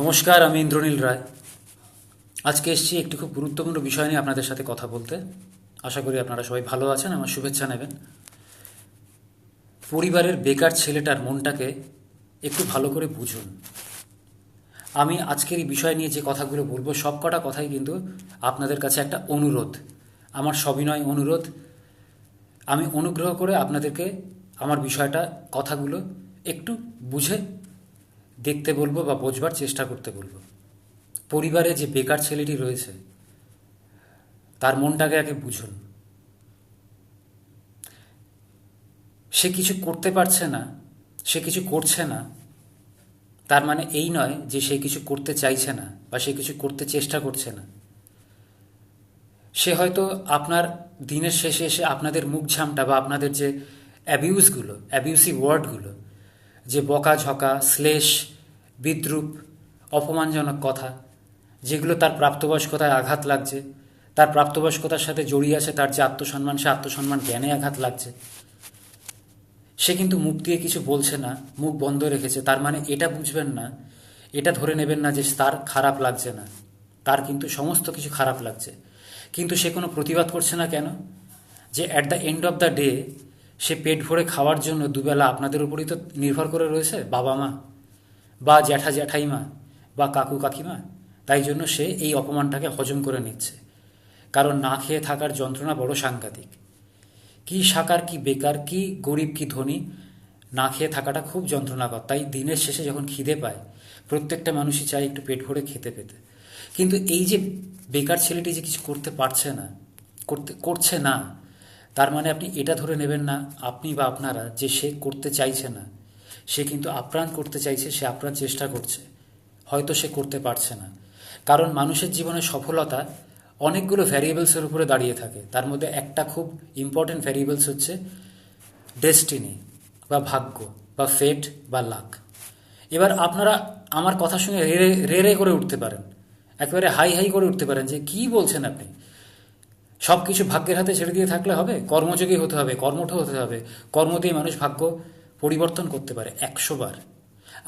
নমস্কার, আমি ইন্দ্রনীল রায়। আজকে এসেছি একটি খুব গুরুত্বপূর্ণ বিষয় নিয়ে আপনাদের সাথে কথা বলতে। আশা করি আপনারা সবাই ভালো আছেন, আমার শুভেচ্ছা নেবেন। পরিবারের বেকার ছেলেটার মনটাকে একটু ভালো করে বুঝুন। আমি আজকের এই বিষয় নিয়ে যে কথাগুলো বলব, সব কটা কথাই কিন্তু আপনাদের কাছে একটা অনুরোধ। আমার সবিনয় অনুরোধ, আমি অনুগ্রহ করে আপনাদেরকে আমার বিষয়টা, কথাগুলো একটু বুঝে দেখতে বলব বা বোঝবার চেষ্টা করতে বলব। পরিবারে যে বেকার ছেলেটি রয়েছে, তার মনটাকে আগে বুঝুন। সে কিছু করতে পারছে না, সে কিছু করছে না, তার মানে এই নয় যে সে কিছু করতে চাইছে না বা সে কিছু করতে চেষ্টা করছে না। সে হয়তো আপনার দিনের শেষে এসে আপনাদের মুখ ঝামটা বা আপনাদের যে অ্যাবিউজগুলো অ্যাবিউসিভ ওয়ার্ডগুলো যে বকাঝকা শ্লেষ বিদ্রুপ, অপমানজনক কথা, যেগুলো তার প্রাপ্তবয়স্কতায় আঘাত লাগছে। তার প্রাপ্তবয়স্কতার সাথে জড়িয়ে আছে তার যে আত্মসম্মান, সে আত্মসম্মান জ্ঞানে আঘাত লাগছে। সে কিন্তু মুখ দিয়ে কিছু বলছে না, মুখ বন্ধ রেখেছে। তার মানে এটা বুঝবেন না, এটা ধরে নেবেন না যে তার খারাপ লাগছে না। তার কিন্তু সমস্ত কিছু খারাপ লাগছে। কিন্তু সে কোনো প্রতিবাদ করছে না কেন? যে at the end of the day সে পেট ভরে খাওয়ার জন্য দুবেলা আপনাদের উপরই তো নির্ভর করে রয়েছে বাবা মা বা জ্যাঠা জ্যাঠাইমা বা কাকু কাকিমা, তাই জন্য সে এই অপমানটাকে হজম করে নিচ্ছে। কারণ না খেয়ে থাকার যন্ত্রণা বড় সাংঘাতিক। কি সাকার, কি বেকার, কি গরিব, কি ধনী, না খেয়ে থাকাটা খুব যন্ত্রণাকর। তাই দিনের শেষে যখন খিদে পায়, প্রত্যেকটা মানুষই চায় একটু পেট ভরে খেতে পেতে। কিন্তু এই যে বেকার ছেলেটি যে কিছু করতে পারছে না, করতে, করছে না, তার মানে আপনি এটা ধরে নেবেন না, আপনি বা আপনারা যে সে করতে চাইছে না সে কিন্তু আপ্রাণ করতে চাইছে, সে আপ্রাণ চেষ্টা করছে। হয়তো সে করতে পারছে না। কারণ মানুষের জীবনে সফলতা অনেকগুলো ভ্যারিয়েবলসের উপরে দাঁড়িয়ে থাকে। তার মধ্যে একটা খুব ইম্পর্টেন্ট ভ্যারিয়েবলস হচ্ছে ডেস্টিনি বা ভাগ্য বা ফেট বা লাক এবার আপনারা আমার কথা শুনে রে রে রে করে উঠতে পারেন। একেবারে হাই হাই করে উঠতে পারেন যে কি বলছেন আপনি? সব কিছু ভাগ্যের হাতে ছেড়ে দিয়ে থাকলে হবে? কর্মযোগী হতে হবে, কর্মঠ হতে হবে। কর্ম দিয়ে মানুষ ভাগ্য পরিবর্তন করতে পারে একশো বার।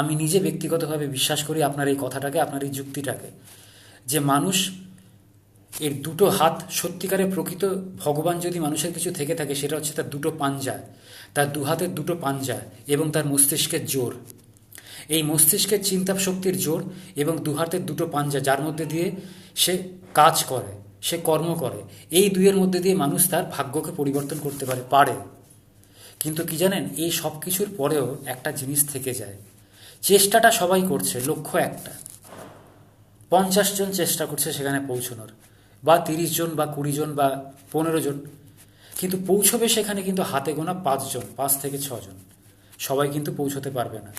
আমি নিজে ব্যক্তিগতভাবে বিশ্বাস করি আপনার এই কথাটাকে, আপনার এই যুক্তিটাকে যে মানুষ এর দুটো হাত সত্যিকারে প্রকৃত ভগবান যদি মানুষের কিছু থেকে থাকে, সেটা হচ্ছে তার দুটো পাঞ্জা, তার দু হাতের দুটো পাঞ্জা এবং তার মস্তিষ্কের জোর। এই মস্তিষ্কের চিন্তা শক্তির জোর এবং দু হাতের দুটো পাঞ্জা যার মধ্যে দিয়ে সে কাজ করে, সে কর্ম করে, এই দুইয়ের মধ্যে দিয়ে মানুষ তার ভাগ্যকে পরিবর্তন করতে পারে পারে। কিন্তু কি জানেন, এই সব কিছুর পরেও একটা জিনিস থেকে যায়। চেষ্টাটা সবাই করছে, লক্ষ্য একটা। পঞ্চাশ জন চেষ্টা করছে সেখানে পৌঁছানোর, বা তিরিশ জন, বা কুড়ি জন, বা পনেরো জন। কিন্তু পৌঁছবে সেখানে কিন্তু হাতে গোনা পাঁচজন পাঁচ থেকে ছজন সবাই কিন্তু পৌঁছতে পারবে না।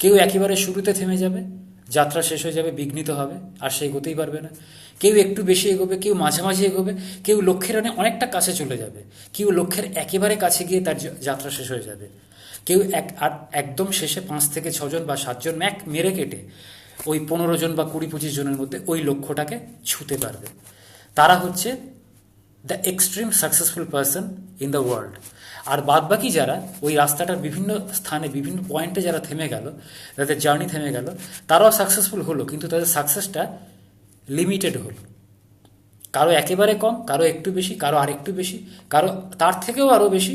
কেউ একেবারে শুরুতে থেমে যাবে যাত্রা শেষ হয়ে যাবে, বিঘ্নিত হবে, আর সে এগোতেই পারবে না। কেউ একটু বেশি এগোবে, কেউ মাঝামাঝি এগোবে, কেউ লক্ষ্যের অনেক অনেকটা কাছে চলে যাবে। কেউ লক্ষ্যের একেবারে কাছে গিয়ে তার যাত্রা শেষ হয়ে যাবে। কেউ এক আর একদম শেষে পাঁচ থেকে ছজন বা সাতজন ম্যাক মেরে কেটে ওই পনেরো জন বা কুড়ি পঁচিশ জনের মধ্যে ওই লক্ষ্যটাকে ছুতে পারবে। তারা হচ্ছে the extreme successful person in the world আর বাদবাকি যারা, ওই রাস্তাটার বিভিন্ন স্থানে, বিভিন্ন পয়েন্টে যারা থেমে গেল, তাদের জার্নি থেমে গেল, তারাও সাকসেসফুল হলো, কিন্তু তাদের সাকসেসটা লিমিটেড হলো। কারও একেবারে কম, কারও একটু বেশি, কারও আর একটু বেশি, কারও, তার থেকেও আরও বেশি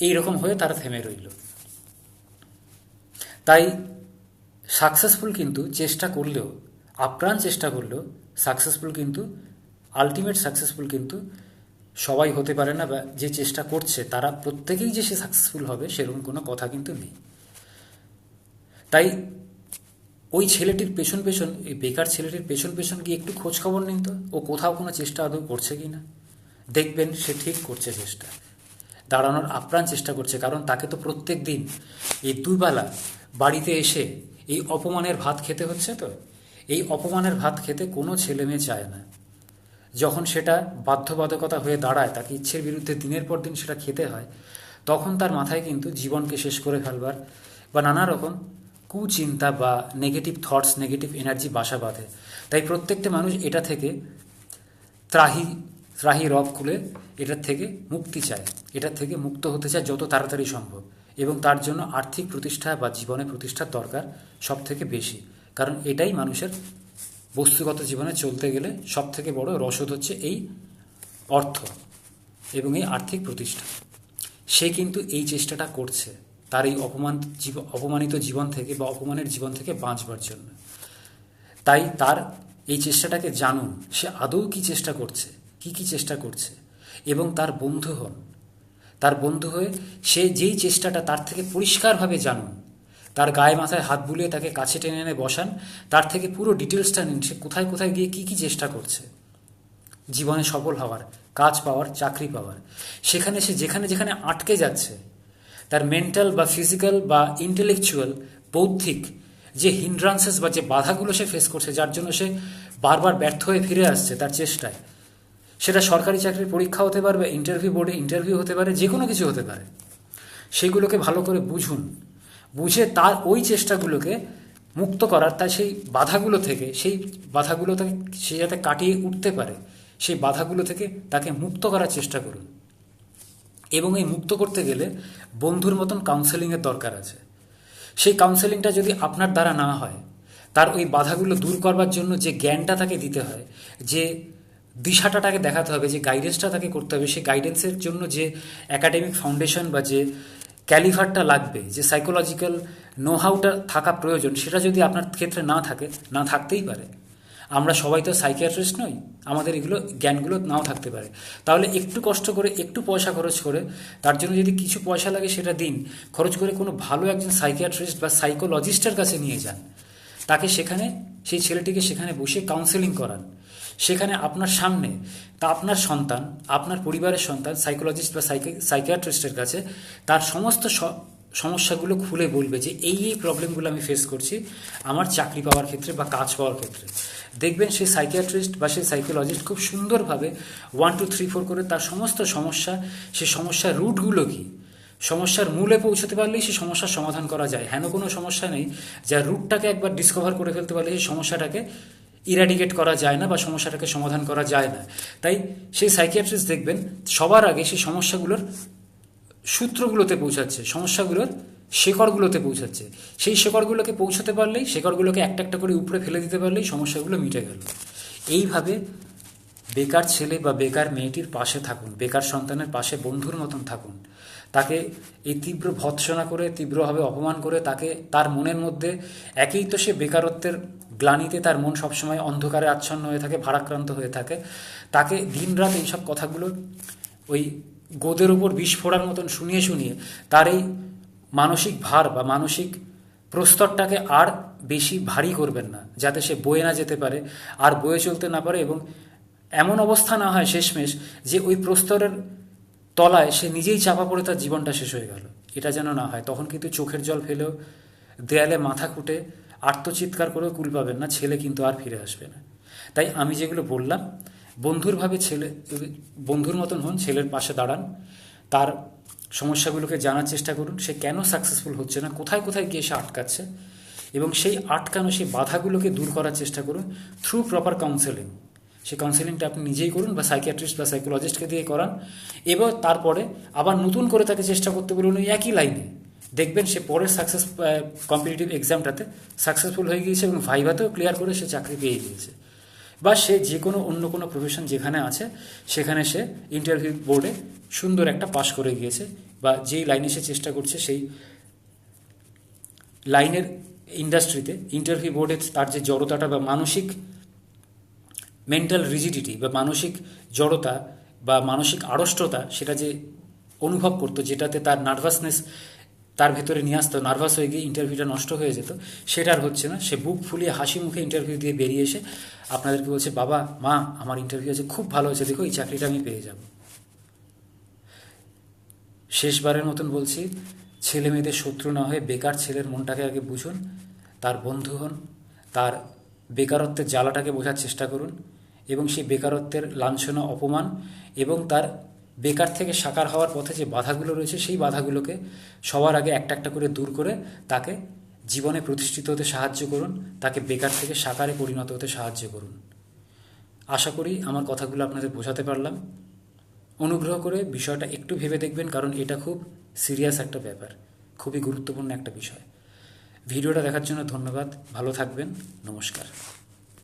এই রকম হয়ে তারা থেমে রইল। তাই সাকসেসফুল কিন্তু চেষ্টা করলেও, আপ্রাণ চেষ্টা করলেও সাকসেসফুল কিন্তু আলটিমেট সাকসেসফুল কিন্তু সবাই হতে পারে না বা যে চেষ্টা করছে, তারা প্রত্যেকেই যে সে সাকসেসফুল হবে সেরকম কোনো কথা কিন্তু নেই। তাই ওই ছেলেটির পেছন পেছন, এই বেকার ছেলেটির পেছন পেছন গিয়ে একটু খোঁজ খবর নিন তো, ও কোথাও কোনো চেষ্টা আদৌ করছে কি না। দেখবেন সে ঠিক করছে চেষ্টা। দাঁড়ানোর আপ্রাণ চেষ্টা করছে, কারণ তাকে তো প্রত্যেক দিন এই দুবেলা বাড়িতে এসে এই অপমানের ভাত খেতে হচ্ছে তো? এই অপমানের ভাত খেতে কোনো ছেলে মেয়ে চায় না। যখন সেটা বাধ্যবাধকতা হয়ে দাঁড়ায়, তাকে ইচ্ছের বিরুদ্ধে দিনের পর দিন সেটা খেতে হয়, তখন তার মাথায় কিন্তু জীবনকে শেষ করে ফেলবার বা নানা রকম কুচিন্তা বা নেগেটিভ থটস নেগেটিভ এনার্জি বাসা বাঁধে। তাই প্রত্যেকটা মানুষ এটা থেকে ত্রাহি ত্রাহি রব খুলে এটার থেকে মুক্তি চায়, এটার থেকে মুক্ত হতে চায় যত তাড়াতাড়ি সম্ভব এবং তার জন্য আর্থিক প্রতিষ্ঠা বা জীবনে প্রতিষ্ঠার দরকার সব থেকে বেশি। কারণ এটাই মানুষের বস্তুগত জীবনে চলতে গেলে সব থেকে বড় রসদ হচ্ছে এই অর্থ এবং এই আর্থিক প্রতিষ্ঠা সে কিন্তু এই চেষ্টাটা করছে তার এই অপমান অপমানিত জীবন থেকে বা অপমানের জীবন থেকে বাঁচবার জন্য। তাই তার এই চেষ্টাটাকে জানুন, সে আদৌ কি চেষ্টা করছে, কি কি চেষ্টা করছে এবং তার বন্ধু হন। তার বন্ধু হয়ে সে যেই চেষ্টাটা তার থেকে পরিষ্কারভাবে জানুন তার গায়ে মাথায় হাত বুলিয়ে তাকে কাছে টেনে এনে বসান। তার থেকে পুরো ডিটেলসটা নিন। সে কোথায় কোথায় গিয়ে কি কি চেষ্টা করছে। জীবনে সফল হওয়ার, কাজ পাওয়ার, চাকরি পাওয়ার। সেখানে সে যেখানে যেখানে আটকে যাচ্ছে, তার মেন্টাল বা ফিজিক্যাল বা ইন্টেলেকচুয়াল বৌদ্ধিক যে হিন্ড্রান্সেস বা যে বাধাগুলো সে ফেস করছে, যার জন্য সে বারবার ব্যর্থ হয়ে ফিরে আসছে তার চেষ্টায়। সেটা সরকারি চাকরির পরীক্ষা হতে পারে বা ইন্টারভিউ বোর্ডে ইন্টারভিউ হতে পারে যে কোনো কিছু হতে পারে। সেগুলোকে ভালো করে বুঝুন। বুঝে তার ওই চেষ্টাগুলোকে মুক্ত করার তার সেই বাধাগুলো থেকে, সেই বাধাগুলো থেকে সে যাতে কাটিয়ে উঠতে পারে, সেই বাধাগুলো থেকে তাকে মুক্ত করার চেষ্টা করুন। এবং এই মুক্ত করতে গেলে বন্ধুর মতন কাউন্সেলিংয়ের দরকার আছে। সেই কাউন্সেলিংটা যদি আপনার দ্বারা না হয়, তার ওই বাধাগুলো দূর করবার জন্য যে জ্ঞানটা তাকে দিতে হয়, যে দিশাটা তাকে দেখাতে হবে, যে গাইডেন্সটা তাকে করতে হবে, সেই গাইডেন্সের জন্য যে একাডেমিক ফাউন্ডেশন বা যে ক্যালিভারটা লাগবে, যে সাইকোলজিক্যাল নো হাউটা থাকা প্রয়োজন, সেটা যদি আপনার ক্ষেত্রে না থাকে, না থাকতেই পারে। আমরা সবাই তো সাইকিয়াট্রিস্ট নই, আমাদের এগুলো, জ্ঞানগুলো নাও থাকতে পারে। তাহলে একটু কষ্ট করে, একটু পয়সা খরচ করে, তার জন্য যদি কিছু পয়সা লাগে সেটা দিন, খরচ করে কোনো ভালো একজন সাইকিয়াট্রিস্ট বা সাইকোলজিস্টের কাছে নিয়ে যান। তাকে সেখানে, সেই ছেলেটিকে সেখানে বসে কাউন্সেলিং করান। সেখানে আপনার সামনে তা আপনার সন্তান, আপনার পরিবারের সন্তান সাইকোলজিস্ট বা সাইকিয়াট্রিস্টের কাছে তার সমস্ত সমস্যাগুলো খুলে বলবে যে এই এই প্রবলেমগুলো আমি ফেস করছি, আমার চাকরি পাওয়ার ক্ষেত্রে বা কাজ পাওয়ার ক্ষেত্রে। দেখবেন সেই সাইকিয়াট্রিস্ট বা সেই সাইকোলজিস্ট খুব সুন্দরভাবে ওয়ান টু থ্রি ফোর করে তার সমস্ত সমস্যা, সেই সমস্যার রুটগুলো কী? সমস্যার মূলে পৌঁছতে পারলেই সেই সমস্যার সমাধান করা যায়। হেন কোনো সমস্যা নেই। যার রুটটাকে একবার ডিসকভার করে ফেলতে পারলে সেই সমস্যাটাকে ইরাডিকেট করা যায় না বা সমস্যাটাকে সমাধান করা যায় না। তাই সেই সাইকিয়াট্রিস্ট দেখবেন, সবার আগে সেই সমস্যাগুলোর সূত্রগুলোতে পৌঁছাচ্ছে, সমস্যাগুলোর শেকড়গুলোতে পৌঁছাচ্ছে। সেই শেকড়গুলোকে পৌঁছাতে পারলেই, শেকড়গুলোকে একটা একটা করে উপরে ফেলে দিতে পারলেই সমস্যাগুলো মিটে গেল। এইভাবে বেকার ছেলে বা বেকার মেয়েটির পাশে থাকুন, বেকার সন্তানের পাশে বন্ধুর মতন থাকুন। তাকে এই তীব্র ভৎসনা করে, তীব্রভাবে অপমান করে তাকে, তার মনের মধ্যে একেই তো সে বেকারত্বের গ্লানিতে তার মন সবসময় অন্ধকারে আচ্ছন্ন হয়ে থাকে, ভারাক্রান্ত হয়ে থাকে। তাকে দিনরাত এইসব কথাগুলো ওই গোদের উপর বিষ ফোড়ার মতন শুনিয়ে শুনিয়ে তার এই মানসিক ভার বা মানসিক প্রস্তরটাকে আর বেশি ভারী করবেন না, যাতে সে বয়ে না যেতে পারে আর বয়ে চলতে না পারে এবং এমন অবস্থা না হয় শেষমেশ যে ওই প্রস্তরের তলায় সে নিজেই চাপা পড়ে তার জীবনটা শেষ হয়ে গেল। এটা যেন না হয়। তখন কিন্তু চোখের জল ফেলেও দেয়ালে মাথা কুটে আত্মচিৎকার করেও কুল পাবেন না, ছেলে কিন্তু আর ফিরে আসবে না। তাই আমি যেগুলো বললাম বন্ধুরভাবে ছেলে, বন্ধুর মতন হন, ছেলের পাশে দাঁড়ান। তার সমস্যাগুলোকে জানার চেষ্টা করুন। সে কেন সাকসেসফুল হচ্ছে না, কোথায় কোথায় গিয়ে সে আটকাচ্ছে? এবং সেই আটকানো সেই বাধাগুলোকে দূর করার চেষ্টা করুন। থ্রু প্রপার কাউন্সেলিং সেই কাউন্সেলিংটা আপনি নিজেই করুন বা সাইকিয়াট্রিস্ট বা সাইকোলজিস্টকে দিয়ে করান। এবার তারপরে আবার নতুন করে তাকে চেষ্টা করতে বলুন ওই একই লাইনে। দেখবেন সে পরের সাকসেস কম্পিটিটিভ এক্সামটাতে সাকসেসফুল হয়ে গিয়েছে এবং ভাইভাতেও ক্লিয়ার করে সে চাকরি পেয়ে গিয়েছে। বা সে যে কোনো অন্য কোনো প্রফেশন যেখানে আছে, সেখানে সে ইন্টারভিউ বোর্ডে সুন্দর একটা পাশ করে গিয়েছে বা যেই লাইনে সে চেষ্টা করছে সেই লাইনের ইন্ডাস্ট্রিতে ইন্টারভিউ বোর্ডে তার যে জড়তাটা বা মানসিক মেন্টাল রিজিডিটি বা মানসিক জড়তা বা মানসিক আড়ষ্টতা সেটা যে অনুভব করতো, যেটাতে তার নার্ভাসনেস তার ভেতরে নিয়ে আসতো নার্ভাস হয়ে গিয়ে ইন্টারভিউটা নষ্ট হয়ে যেত, সেটা আর হচ্ছে না। সে বুক ফুলিয়ে হাসি মুখে ইন্টারভিউ দিয়ে বেরিয়ে এসে আপনাদেরকে বলছে, বাবা, মা, আমার ইন্টারভিউ আছে, খুব ভালো হয়েছে, দেখো, এই চাকরিটা আমি পেয়ে যাব। শেষবারের মতন বলছি, ছেলে মেয়েদের শত্রু না হয়ে বেকার ছেলের মনটাকে আগে বুঝুন, তার বন্ধু হন, তার বেকারত্বের জ্বালাটাকে বোঝার চেষ্টা করুন এবং সেই বেকারত্বের লাঞ্ছনা, অপমান এবং তার বেকার থেকে সাকার হওয়ার পথে যে বাধাগুলো রয়েছে, সেই বাধাগুলোকে সবার আগে একটা একটা করে দূর করে তাকে জীবনে প্রতিষ্ঠিত হতে সাহায্য করুন, তাকে বেকার থেকে সাকারে পরিণত হতে সাহায্য করুন। আশা করি আমার কথাগুলো আপনাদের বোঝাতে পারলাম। অনুগ্রহ করে বিষয়টা একটু ভেবে দেখবেন, কারণ এটা খুব সিরিয়াস একটা ব্যাপার, খুবই গুরুত্বপূর্ণ একটা বিষয়। ভিডিওটা দেখার জন্য ধন্যবাদ, ভালো থাকবেন, নমস্কার।